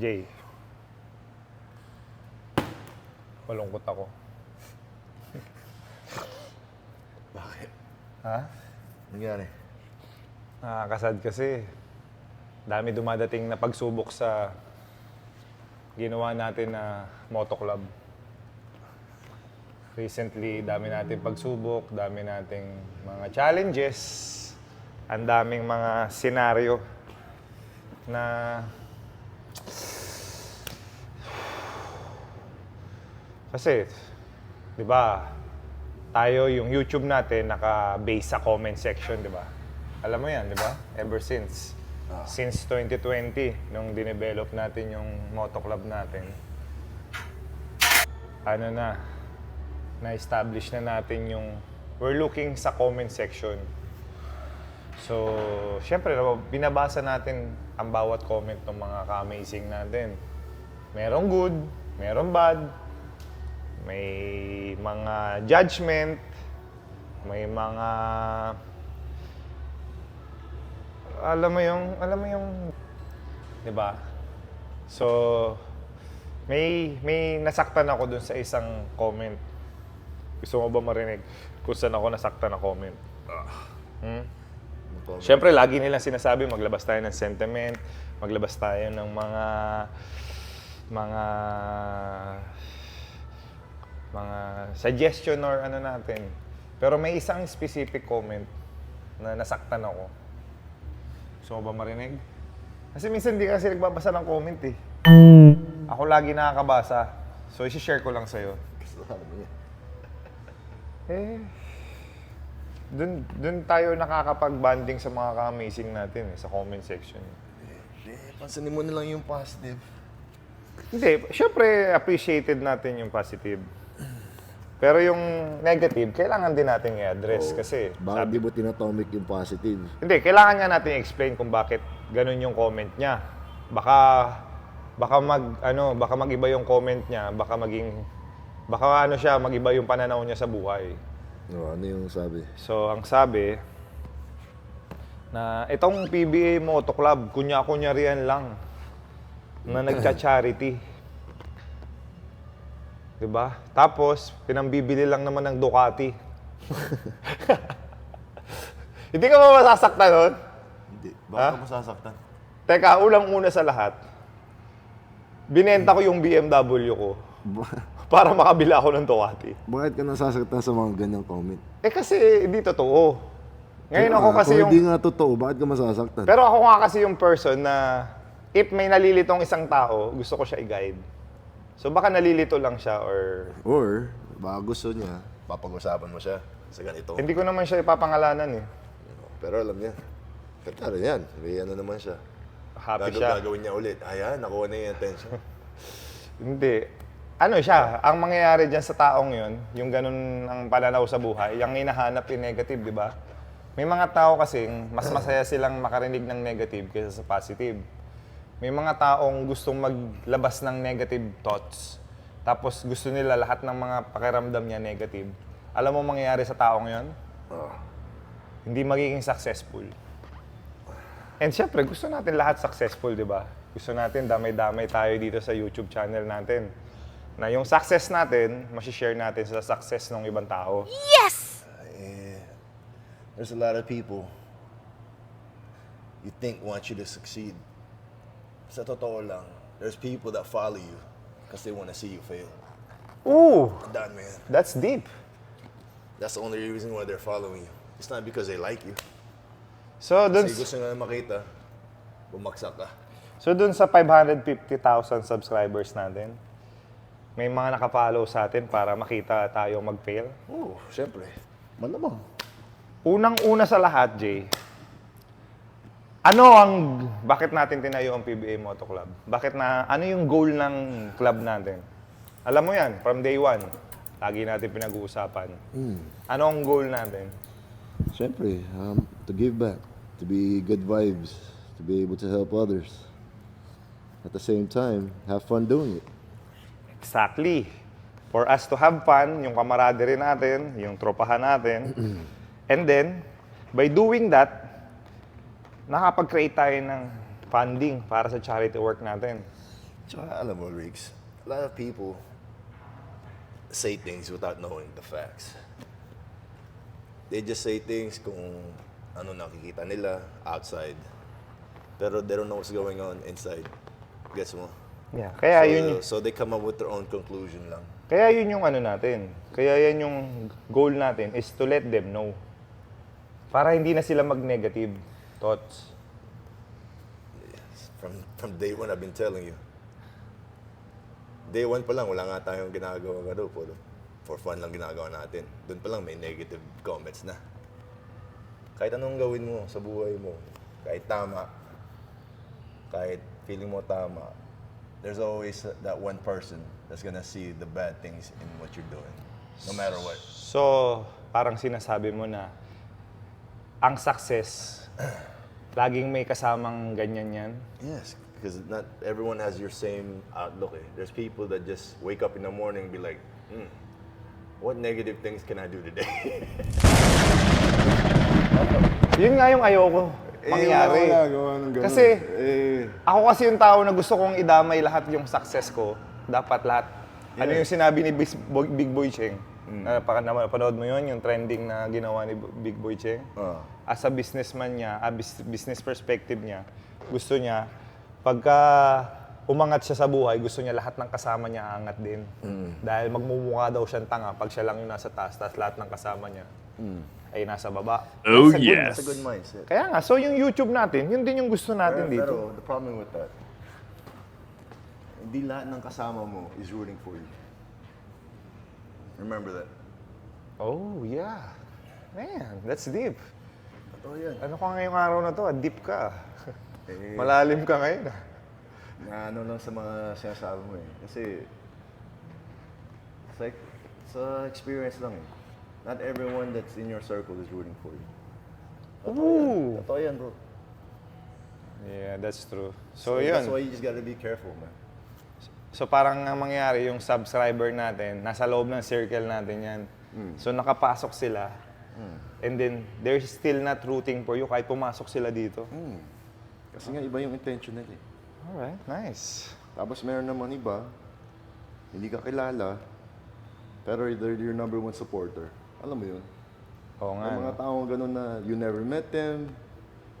Jay. Malungkot ako. Bakit? Ha? Nangyari? Nakakasad kasi. Dami dumadating na pagsubok sa ginawa natin na moto club. Recently, dami natin pagsubok, dami nating mga challenges, ang daming mga senaryo na kasi, di ba, tayo yung YouTube natin naka-base sa comment section, di ba? Alam mo yan, di ba? Ever since. Since 2020, nung dinevelop natin yung moto club natin, ano na, na-establish na natin yung we're looking sa comment section. So, syempre, binabasa natin ang bawat comment ng mga ka-amazing natin. Merong good, merong bad, may mga judgment, may mga alam mo yung alam mo yung 'di ba? So may may nasaktan ako dun sa isang comment. Gusto mo ba marinig kung saan ako nasaktan na comment? Hmm? Siyempre, lagi nilang sinasabi, maglabas tayo ng sentiment, maglabas tayo ng mga mga suggestion or ano natin. Pero may isang specific comment na nasaktan ako. Gusto mo ba marinig? Kasi minsan hindi kasi nagbabasa ng comment eh. Ako lagi nakakabasa. So, isi-share ko lang sa'yo. Eh, dun, dun tayo nakakapag-banding sa mga ka-amazing natin eh, sa comment section. Eh, pansinin mo na lang yung positive. Hindi, syempre appreciated natin yung positive. Pero yung negative, kailangan din natin i-address kasi Bakit di mo tinatomic yung positive? Hindi, kailangan nga natin i-explain kung bakit ganun yung comment niya. Baka baka mag ano, baka magiba yung comment niya, baka maging baka ano siya, magiba yung pananaw niya sa buhay. No, ano yung sabi? So, ang sabi na itong PBA Moto Club, kunya-kunyarian lang na nagcha-charity. 'Di ba? Tapos, pinambibili lang naman ng Ducati. Hindi ka ba masasaktan nun? Hindi. Ha? Bakit ka masasaktan? Teka, ulang-una sa lahat, binenta ko yung BMW ko para makabila ako ng Ducati. Bakit ka nasasaktan sa mga ganyang comment? Eh kasi hindi totoo. Ngayon ako Ah, kasi kung yung... hindi nga totoo, bakit ka masasaktan? Pero ako nga kasi yung person na if may nalilitong isang tao, gusto ko siya i-guide. So baka nalilito lang siya or... Or, baka gusto niya, papag-usapan mo siya sa ganito. Hindi ko naman siya ipapangalanan eh. Pero alam niya, katara yan. May ano naman siya. Happy Gagaw- siya. Gagawin niya ulit. Ayan, nakuha na yung attention. Hindi. Ano siya, ang mangyayari dyan sa taong yon, yung ganun ang pananaw sa buhay, yung hinahanap yung negative, di ba? May mga tao kasing mas masaya silang makarinig ng negative kaysa sa positive. May mga taong gustong maglabas ng negative thoughts. Tapos gusto nila lahat ng mga pakiramdam niya negative. Alam mo mangyayari sa taong yon? Hindi magiging successful. And syempre, gusto natin lahat successful, di ba? Gusto natin damay-damay tayo dito sa YouTube channel natin. Na yung success natin, masishare natin sa success ng ibang tao. Eh, there's a lot of people you think want you to succeed. Sa totoo lang, there's people that follow you because they want to see you fail. Ooh, Done, man. that's deep. That's the only reason why they're following you. It's not because they like you. So dun, Kasi gusto nila makita, bumagsak ka. so dun sa 550,000 subscribers natin, may mga nakapollow sa atin para makita tayo mag-fail. Oo, syempre. Malamang. Unang-una sa lahat, Jay, ano ang, bakit natin tinayo ang PBA Moto Club? Bakit na, ano yung goal ng club natin? Alam mo yan, from day one, lagi natin pinag-uusapan. Ano ang goal natin? Syempre, um, to give back, to be good vibes, to be able to help others. At the same time, have fun doing it. Exactly. For us to have fun, yung camaraderie natin, yung tropahan natin. And then, by doing that, nakapag-create tayo ng funding para sa charity work natin. Tsaka, alam mo, Riggs, a lot of people say things without knowing the facts. They just say things kung ano nakikita nila outside. Pero they don't know what's going on inside. Gets mo? Yeah, kaya so, yun so they come up with their own conclusion lang. Kaya yun yung ano natin. Kaya yan yung goal natin is to let them know. Para hindi na sila mag-negative thoughts. From, from day one, I've been telling you. Day one pa lang, wala nga tayong ginagawa daw. Puro for fun lang ginagawa natin. Doon pa lang may negative comments na. Kahit anong gawin mo sa buhay mo, kahit tama, kahit feeling mo tama, there's always that one person that's gonna see the bad things in what you're doing. No matter what. So, parang sinasabi mo na ang success, laging may kasamang ganyan yan. Yes, because not everyone has your same outlook. Eh. There's people that just wake up in the morning and be like, hmm, what negative things can I do today? Yun nga yung ayoko mangyari. Kasi, ako kasi yung tao na gusto kong idamay lahat yung success ko. Dapat lahat. Ano yung sinabi ni Bis- Big Boy Cheng? Na paka napanood mo yun, yung trending na ginawa ni Big Boy Cheng? Ah. As a businessman niya, a bus- business perspective niya, gusto niya, pagka umangat siya sa buhay, gusto niya lahat ng kasama niya aangat din. Dahil magmumukha daw siyang tanga pag siya lang yung nasa taas, tapos lahat ng kasama niya ay nasa baba. Oh, That's good- yes. That's a good mindset. kaya nga, so yung YouTube natin, yun din yung gusto natin Pero, dito. pero the problem with that, hindi lahat ng kasama mo is rooting for you. Remember that. Oh, yeah. Man, that's deep. Totoo yan. Ano ka ngayong araw na to? ah? Deep ka. Eh, Malalim ka ngayon. ah. na ano lang sa mga sinasabi mo eh. Kasi, it's like, sa experience lang eh. Not everyone that's in your circle is rooting for you. Ooh. Totoo yan, bro. Yeah, that's true. So, yun. That's why you just gotta be careful, man. So parang ang mangyari, yung subscriber natin, nasa loob ng circle natin yan. So nakapasok sila, and then they're still not rooting for you kahit pumasok sila dito. Kasi nga iba yung intention nila eh. Alright, nice. Tapos meron naman iba, hindi ka kilala, pero they're your number one supporter. Alam mo yun? Oo nga. May mga no? taong ganun na you never met them,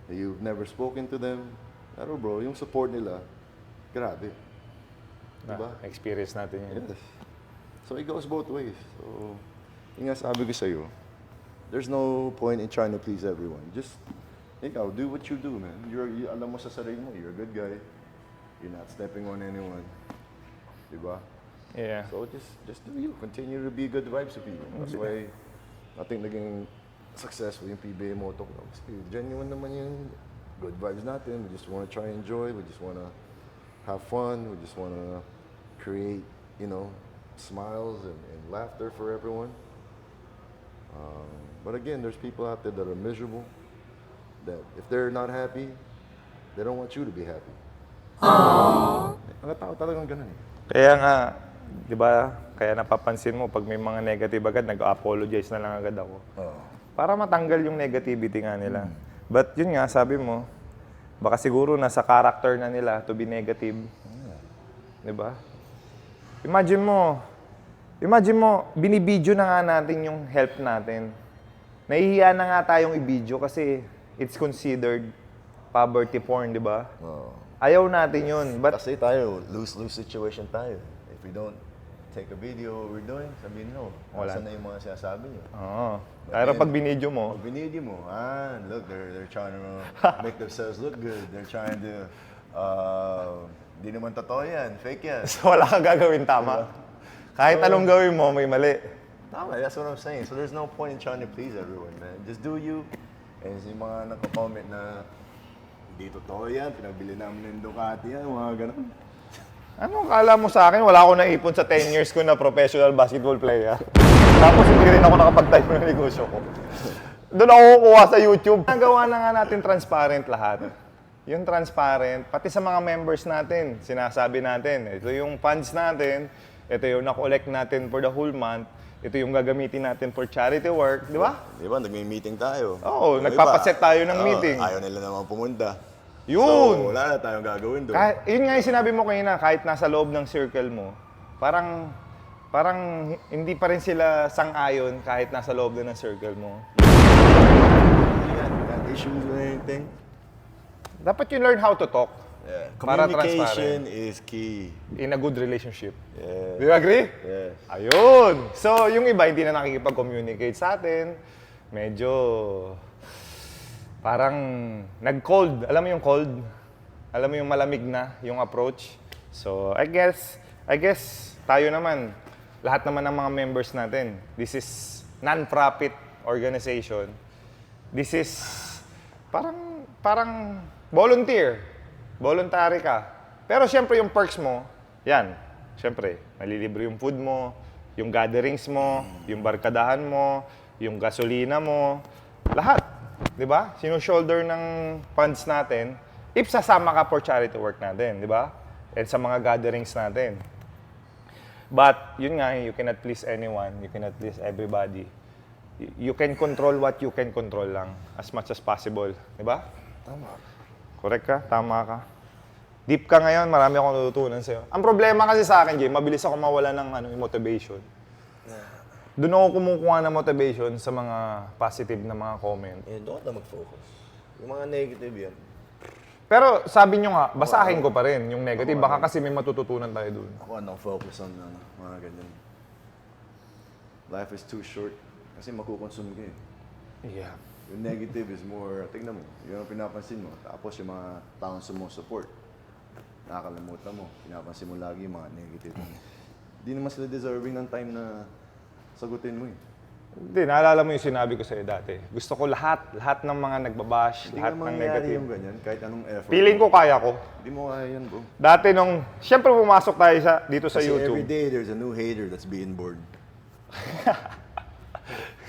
you've never spoken to them. Pero bro, yung support nila, grabe. Diba? Ah, experience natin yun. Yes. So it goes both ways. So, yung nga sabi ko sa'yo, there's no point in trying to please everyone. Just, ikaw, do what you do, man. You're, you, alam mo sa sarili mo, you're a good guy. You're not stepping on anyone. Diba? Yeah. So just, just do you. Continue to be good vibes to people. That's why, I think naging successful yung PBA Moto Club. Kasi genuine naman yung good vibes natin. We just want to try and enjoy. We just want to have fun. We just want to create, you know, smiles and, and laughter for everyone. Um, but again, there's people out there that are miserable. That if they're not happy, they don't want you to be happy. Mga tao talagang ganun eh. Kaya nga, di ba, kaya napapansin mo, pag may mga negative agad, nag-apologize na lang agad ako. Oo. Para matanggal yung negativity nga nila. But yun nga, sabi mo, baka siguro nasa character na nila to be negative. Di ba? Imagine mo, imagine mo, binibidyo na nga natin yung help natin. Nahihiya na nga tayong i-video kasi it's considered poverty porn, di ba? Oo. Ayaw natin yun. But Kasi tayo, lose-lose situation tayo. If we don't take a video we're doing, sabihin nyo, Wala. wala na yung mga sinasabi nyo. Oo. Pero pag binidyo mo, Pag binidyo mo, ah, look, they're, they're trying to make themselves look good. They're trying to, uh, di naman totoo yan, fake yan. so wala ka gagawin tama. Kahit anong gawin mo, may mali. Tama, that's what I'm saying. So there's no point in trying to please everyone, man. Just do you. And yung mga nagko-comment na, hindi totoo yan, pinabili namin ng Ducati yan, mga ganun. Ano kala mo sa akin? Wala ako naipon sa 10 years ko na professional basketball player. Tapos hindi rin ako nakapagtayo ng negosyo ko. Doon ako kukuha sa YouTube. Nagawa na nga natin transparent lahat. Yung transparent, pati sa mga members natin, sinasabi natin, ito yung funds natin, ito yung na-collect natin for the whole month, ito yung gagamitin natin for charity work, di ba? Di ba, nagme-meeting tayo. Oo, Yung nagpapaset iba, tayo ng oo, meeting. Ayaw nila naman pumunta. Yun! So, wala na tayong gagawin doon. Kahit, yun nga yung sinabi mo kanina, kahit nasa loob ng circle mo, parang parang hindi pa rin sila sang-ayon kahit nasa loob na ng circle mo. Issues or anything? Dapat you learn how to talk Yeah. Para Communication is key. in a good relationship. Yeah. Do you agree? Yeah. Ayun! So, yung iba hindi na nakikipag-communicate sa atin. Medyo parang nag-cold. Alam mo yung cold? Alam mo yung malamig na yung approach? So, I guess, I guess tayo naman, lahat naman ng mga members natin, this is non-profit organization. This is parang parang volunteer. Voluntary ka. Pero siyempre yung perks mo, yan. Siyempre, nalilibre yung food mo, yung gatherings mo, yung barkadahan mo, yung gasolina mo, lahat. 'Di ba? Sino-shoulder ng funds natin if sasama ka for charity work natin, 'di ba? And sa mga gatherings natin. But yun nga, you cannot please anyone, you cannot please everybody. You can control what you can control lang as much as possible, 'di ba? Tama. Correct ka? Tama ka. Deep ka ngayon, marami akong natutunan sa'yo. Ang problema kasi sa akin, Jay, mabilis ako mawala ng ano, motivation. Doon ako kumukuha ng motivation sa mga positive na mga comment. Eh, doon na mag-focus. Yung mga negative yan. Pero sabi nyo nga, basahin ko pa rin yung negative. Baka kasi may matututunan tayo doon. Ako anong focus on ano, mga ganyan. Life is too short kasi makukonsume ka eh. Yeah. Yung negative is more, tignan mo, yun ang pinapansin mo. Tapos yung mga taong sumusupport, nakakalimutan mo. Pinapansin mo lagi yung mga negative. Hindi naman sila deserving ng time na sagutin mo eh. Hindi, naalala mo yung sinabi ko sa'yo dati. Gusto ko lahat, lahat ng mga nagbabash, Hindi lahat ng mangyayari negative. yung ganyan, kahit anong effort. Feeling ko kaya ko. Hindi mo kaya yan bro. Dati nung, siyempre pumasok tayo sa, dito sa Kasi YouTube. every day there's a new hater that's being born.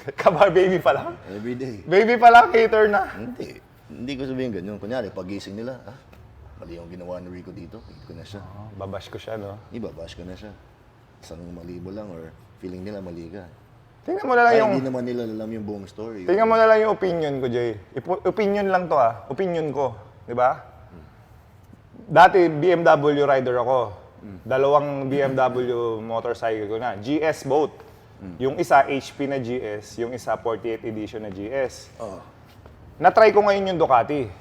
Kabar baby pa lang. Every day. Baby pa lang, hater na. Hindi. Hindi ko sabihin ganyan. Kunyari, pagising nila, ah, mali yung ginawa ni Rico dito, hate ko na siya. Oh, babash ko siya, no? Iba, bash ko na siya. Sa nung mali mo lang or feeling nila mali ka. Tingnan mo na lang Ay, yung... hindi naman nila alam yung buong story. Tingnan mo na lang yung opinion ko, Jay. Ipo- opinion lang to ah. Opinion ko. Di ba? Dati, BMW rider ako. Dalawang BMW motorcycle ko na. GS both. Yung isa, HP na GS. Yung isa, 48 edition na GS. Oh. Na-try ko ngayon yung Ducati.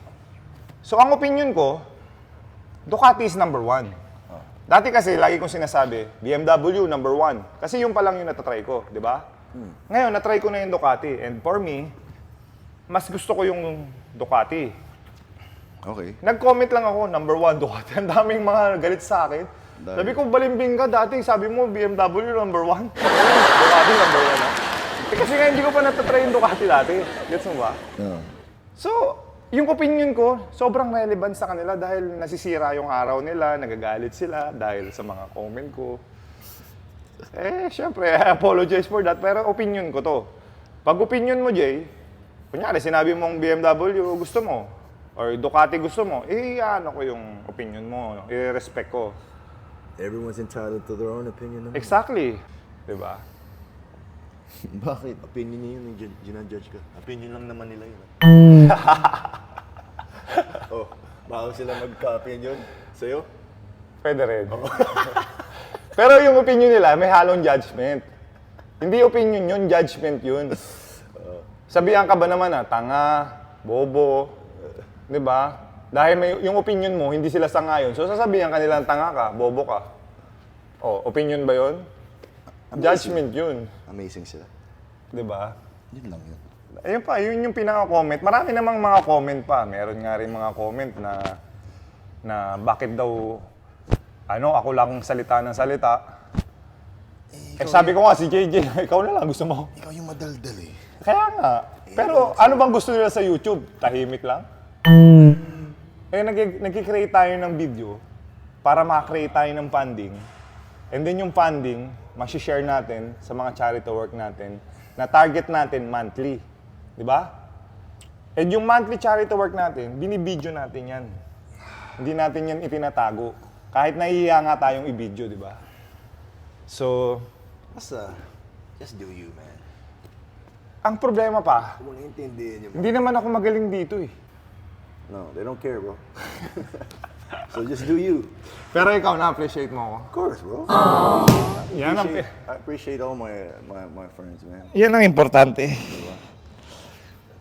So, ang opinion ko, Ducati is number one. Dati kasi, lagi kong sinasabi, BMW number one. Kasi yung pa lang yung natatry ko, di ba? Ngayon, natry ko na yung Ducati. And for me, mas gusto ko yung Ducati. Okay. Nag-comment lang ako, number one Ducati. Ang daming mga galit sa akin. Dahil- Sabi ko, balimbing ka dati. Sabi mo, BMW number one. Ducati number one. ah. Eh, kasi nga hindi ko pa natatry yung Ducati dati. Gets mo ba? Oh. So, yung opinion ko, sobrang relevant sa kanila dahil nasisira yung araw nila, nagagalit sila dahil sa mga comment ko. Eh, syempre, I apologize for that, pero opinion ko to. Pag opinion mo, Jay, kunyari, sinabi mong BMW gusto mo, or Ducati gusto mo, eh, ano ko yung opinion mo, i-respect ko. Everyone's entitled to their own opinion naman. Exactly. Diba? Bakit? Opinion niya yun, yung ginajudge ka. Opinion lang naman nila yun. oh, bawal sila magka-opinion sa'yo? Pwede rin. Pero yung opinion nila, may halong judgment. Hindi opinion yun, judgment yun. Sabihan ka ba naman ah, tanga, bobo, di ba? Dahil may, yung opinion mo, hindi sila sangayon. So sasabihan ka nilang tanga ka, bobo ka. Oh, opinion ba yun? Judgment yun. Amazing sila. Di ba? Yun lang yun. Ayun pa, yun yung pinaka-comment. Marami namang mga comment pa. Meron nga rin mga comment na na bakit daw ano, ako lang salita ng salita. Eh, sabi ko nga si JJ, ikaw na lang gusto mo. Ikaw yung madaldal eh. Kaya nga. Pero ano bang gusto nila sa YouTube? Tahimik lang? Eh, nag- nag-create tayo ng video para makakreate tayo ng funding. And then yung funding, share natin sa mga charity work natin na target natin monthly. Di ba? And yung monthly charity work natin, binibidyo natin yan. Hindi natin yan itinatago. Kahit nahihiya nga tayong i-video, di ba? So, Basta, just do you, man. ang problema pa, Kung mo naintindihan yung Hindi naman ako magaling dito eh. No, they don't care, bro. so just do you. Pero ikaw, na-appreciate mo ako. Of course, bro. Yan ang, Appreciate- I appreciate all my, my, my friends, man. yan ang importante.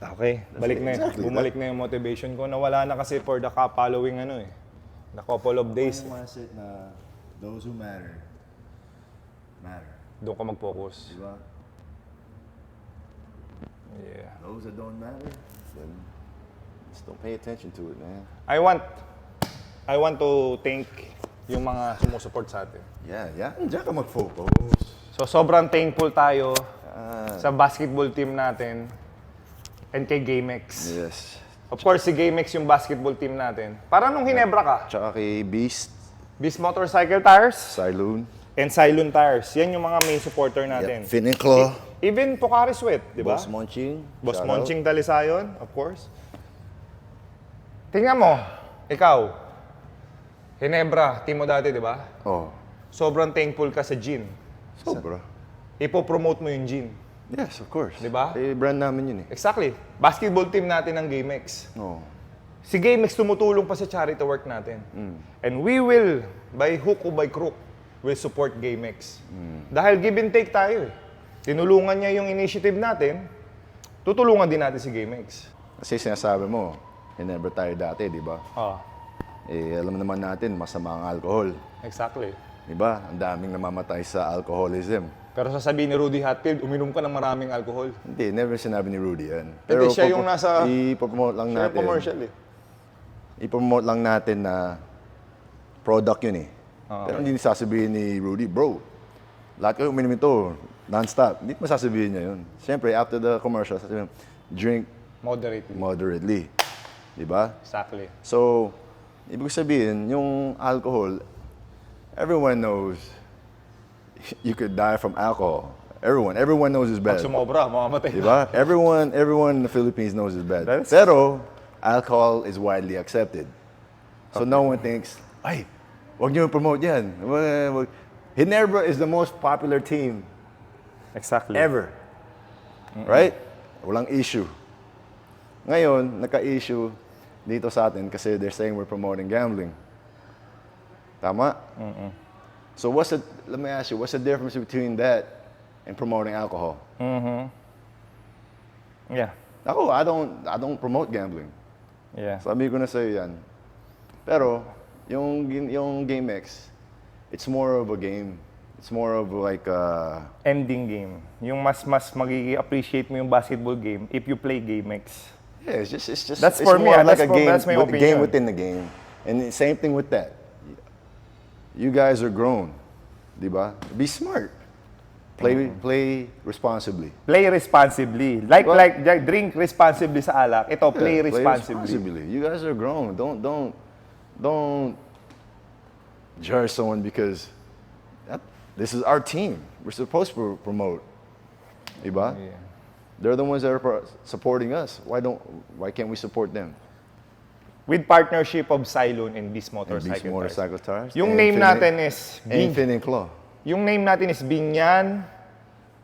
Okay, balik na yun. exactly Bumalik na yung motivation ko. Nawala na kasi for the ka- following ano eh. The couple of days. Yung mindset na those who matter, matter. Doon ka mag-focus. Diba? Yeah. Those that don't matter, Then, just don't pay attention to it, man. I want, I want to thank yung mga sumusuport sa atin. Yeah, yeah. Diyan ka mag-focus. So sobrang thankful tayo Ah, sa basketball team natin and kay GameX. yes. Of course, si GameX yung basketball team natin. Para nung Hinebra ka, Tsaka kay Beast, Beast Motorcycle Tires Siloon, and Cylon Tires. Yan yung mga main supporter natin. Fin and Claw, Even Pocari Sweat, di ba? Boss Monching. Boss Shout Monching Dalisayon, of course. Tingnan mo, ikaw, Hinebra, team mo dati, di ba? Oh, Sobrang thankful ka sa gin. sobra. Ipo-promote mo yung gin. Yes, of course. Di ba? Eh, brand namin yun eh. Exactly. Basketball team natin ng GameX. Oh. Si GameX tumutulong pa sa charity work natin. And we will, by hook o by crook, will support GameX. Dahil give and take tayo eh. Tinulungan niya yung initiative natin, tutulungan din natin si GameX. Kasi sinasabi mo, never tayo dati, di ba? Ah, Eh, alam naman natin, masama ang alcohol. exactly. Di ba? Ang daming namamatay sa alcoholism. Pero sasabihin ni Rudy Hatfield, uminom ka ng maraming alcohol. Hindi, never sinabi ni Rudy yan. Hindi, siya yung nasa- I-promote lang Siya natin. commercial eh. I-promote lang natin na product yun eh. Pero hindi sasabihin ni Rudy, bro, lahat kayo uminom ito, non-stop. Hindi masasabihin niya yun. Siyempre, after the commercial, sasabihin, drink Moderately. moderately. Di ba? Exactly. So, ibig sabihin, yung alcohol, everyone knows you could die from alcohol. Everyone, everyone knows it's bad. Pag sumobra, mamamatay. Di ba? Everyone, everyone in the Philippines knows it's bad. That's- Pero, alcohol is widely accepted. So no one thinks, ay, wag niyo promote yan. Wag- wag." Ginebra is the most popular team Exactly. ever. Right? Walang issue. Ngayon, naka-issue dito sa atin kasi they're saying we're promoting gambling. Tama? So what's the, let me ask you, what's the difference between that and promoting alcohol? Yeah. Ako, I don't, I don't promote gambling. Yeah. Sabi ko na sa'yo yan. Pero, yung, yung GameX, it's more of a game. It's more of like, uh, Ending game. Yung mas mas magiging appreciate mo yung basketball game if you play GameX. Yeah, it's just, it's just, That's it's for me, more like That's a for- game, that's my with- opinion. game within the game. And the same thing with that. You guys are grown, di ba? Be smart. Play, Mm-hmm. play responsibly. Play responsibly. Like Well- like like, drink responsibly sa alak. Ito play Yeah, responsibly. You guys are grown. Don't don't don't judge someone because that, this is our team. We're supposed to promote. Diba? Yeah. They're the ones that are supporting us. Why don't why can't we support them? With partnership of Cylon and Beast And Motorcycle. Beast Motorcycle Tires. Yung and name Infinite- natin is and Bing. Infinite Claw. Yung name natin is Binyan,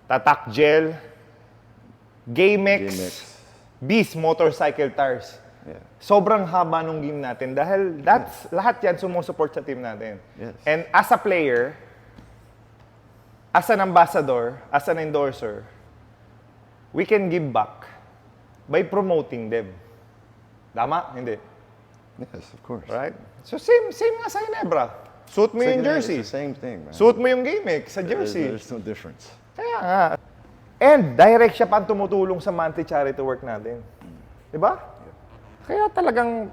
Tatak Gel, GameX, GameX. Beast Motorcycle Tires. Yeah. Sobrang haba nung game natin dahil that's lahat yan sumusupport sa team natin. Yes. And as a player, as an ambassador, as an endorser, we can give back by promoting them. Tama? Hindi. Yes, of course. Right? So same same nga sa Ginebra. Suit mo yung It's the jersey. same thing, man. Suit mo yung GameX sa There's, jersey. there's no difference. Kaya nga. And direct siya pa tumutulong sa monthly charity work natin. Di ba? Kaya talagang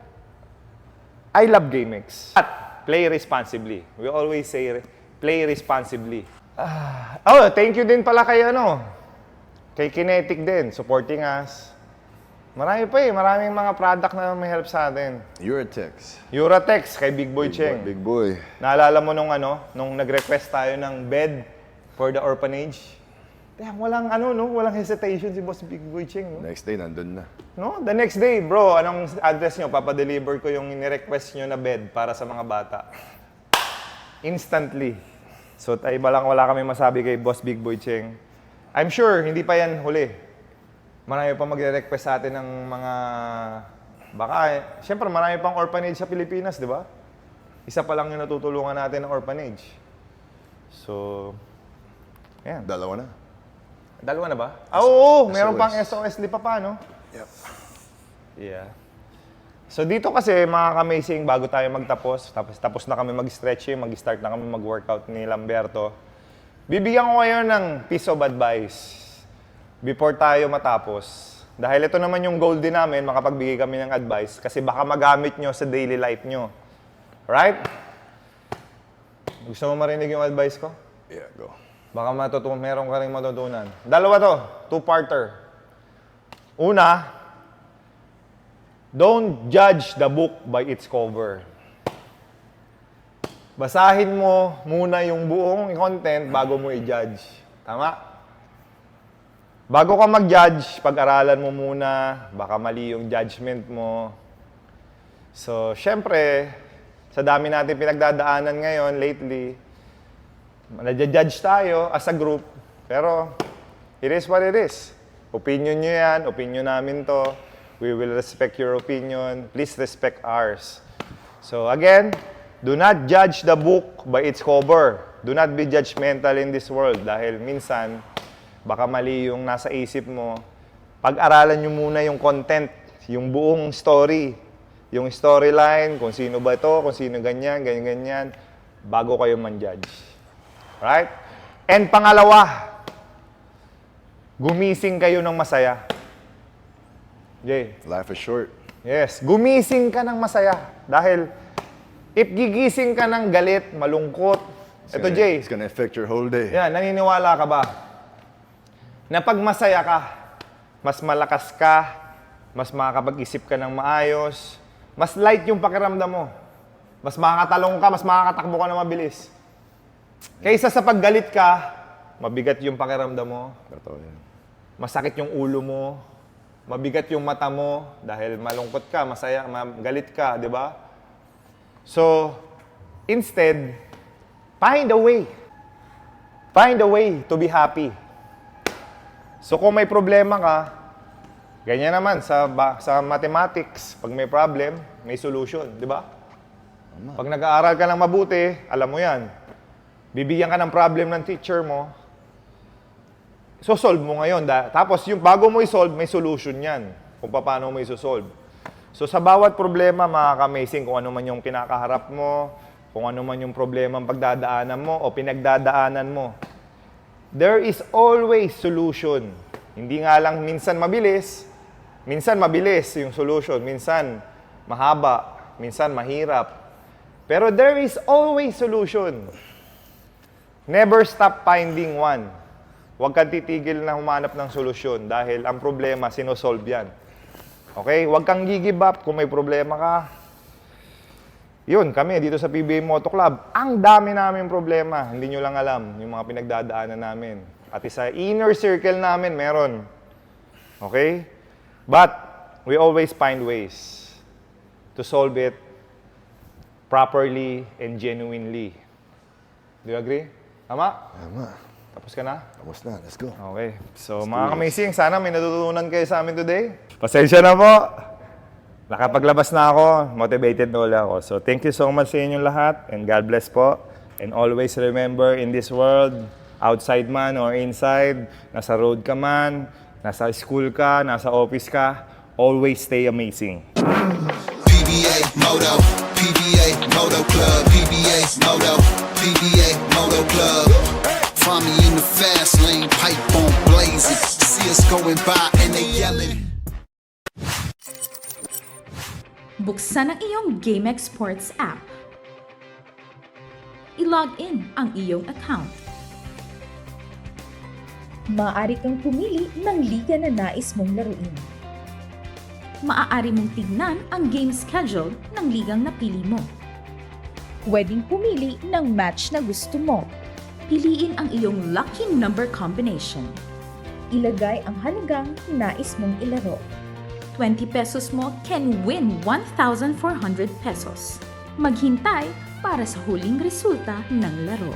I love GameX. At play responsibly. We always say play responsibly. Ah, oh, thank you din pala kay ano, kay Kinetic din, supporting us. Marami pa eh, maraming mga product na may help sa atin. Text. Uratex kay Big Boy Cheng. Big boy. Naalala mo nung ano, nung nag-request tayo ng bed for the orphanage? Kaya walang ano, no? Walang hesitation si Boss Big Boy Cheng, no? Next day, nandun na. no? The next day, bro, anong address nyo? Papadeliver ko yung ni-request nyo na bed para sa mga bata. Instantly. So, tayo ba lang wala kami masabi kay Boss Big Boy Cheng. I'm sure, hindi pa yan huli. Marami pa magre-request sa atin ng mga Baka, eh, siyempre marami pang orphanage sa Pilipinas, di ba? Isa pa lang yung natutulungan natin ng orphanage. So, yan. Dalawa na. Dalawa na ba? Ah, oo, meron SOS. pang SOS Lipa pa, no? Yep. Yeah. So dito kasi mga ka-amazing, bago tayo magtapos, tapos tapos na kami mag-stretching, mag-start na kami mag-workout ni Lamberto, bibigyan ko kayo ng piece of advice before tayo matapos. Dahil ito naman yung goal din namin, makapagbigay kami ng advice kasi baka magamit nyo sa daily life nyo. Right? Gusto mo marinig yung advice ko? Yeah, go. Baka matutunan, meron ka rin matutunan. Dalawa to, two-parter. Una, don't judge the book by its cover. Basahin mo muna yung buong content bago mo i-judge. Tama? Bago ka mag-judge, pag-aralan mo muna, baka mali yung judgment mo. So, syempre, sa dami natin pinagdadaanan ngayon lately, Nadja-judge tayo as a group, pero it is what it is. Opinion nyo yan, opinion namin to. We will respect your opinion. Please respect ours. So again, do not judge the book by its cover. Do not be judgmental in this world dahil minsan, baka mali yung nasa isip mo. Pag-aralan nyo muna yung content, yung buong story, yung storyline, kung sino ba to, kung sino ganyan, ganyan, ganyan, bago kayo man-judge. Right? And pangalawa, gumising kayo ng masaya. Jay, Life is short. yes, gumising ka ng masaya. Dahil if gigising ka ng galit, malungkot, It's ito gonna- Jay, It's gonna affect your whole day. yan, naniniwala ka ba? Na pag masaya ka, mas malakas ka, mas makakapag-isip ka ng maayos, mas light yung pakiramdam mo. Mas makakatalong ka, mas makakatakbo ka na mabilis. Kaysa sa paggalit ka, mabigat yung pakiramdam mo, Totoo yan. masakit yung ulo mo, mabigat yung mata mo dahil malungkot ka, masaya, ma- galit ka, di ba? So, instead, find a way. Find a way to be happy. So, kung may problema ka, ganyan naman sa, sa mathematics, pag may problem, may solution, di ba? Pag nag-aaral ka ng mabuti, alam mo yan. Bibigyan ka ng problem ng teacher mo, so solve mo ngayon. Tapos yung bago mo i-solve, may solution yan kung paano mo i-solve. So sa bawat problema, mga ka-amazing, kung ano man yung kinakaharap mo, kung ano man yung problema ang pagdadaanan mo o pinagdadaanan mo, there is always solution. Hindi nga lang minsan mabilis, minsan mabilis yung solution, minsan mahaba, minsan mahirap. Pero there is always solution. Never stop finding one. Huwag kang titigil na humanap ng solusyon dahil ang problema, sinosolve yan. Okay? Huwag kang give up kung may problema ka. Yun, kami dito sa PBA Moto Club, ang dami namin problema. Hindi nyo lang alam yung mga pinagdadaanan namin. At sa inner circle namin, meron. Okay? But, we always find ways to solve it properly and genuinely. Do you agree? Tama? Tama. Tapos ka na? Tapos na. Let's go. Okay. So, mga amazing sana may natutunan kayo sa amin today. Pasensya na po. Nakapaglabas na ako. Motivated na ulit ako. So, thank you so much sa inyong lahat. And God bless po. And always remember, in this world, outside man or inside, nasa road ka man, nasa school ka, nasa office ka, always stay amazing. PBA Moto, PBA Moto Club, PBA Moto, PBA Moto Club. Find me in the fast lane, pipe on blazing. See us going by and they yelling. Buksan ang iyong GameX Sports app. I-log in ang iyong account. Maaari kang pumili ng liga na nais mong laruin. Maaari mong tignan ang game schedule ng ligang napili mo. Pwedeng pumili ng match na gusto mo. Piliin ang iyong lucky number combination. Ilagay ang halagang nais mong ilaro. 20 pesos mo can win 1,400 pesos. Maghintay para sa huling resulta ng laro.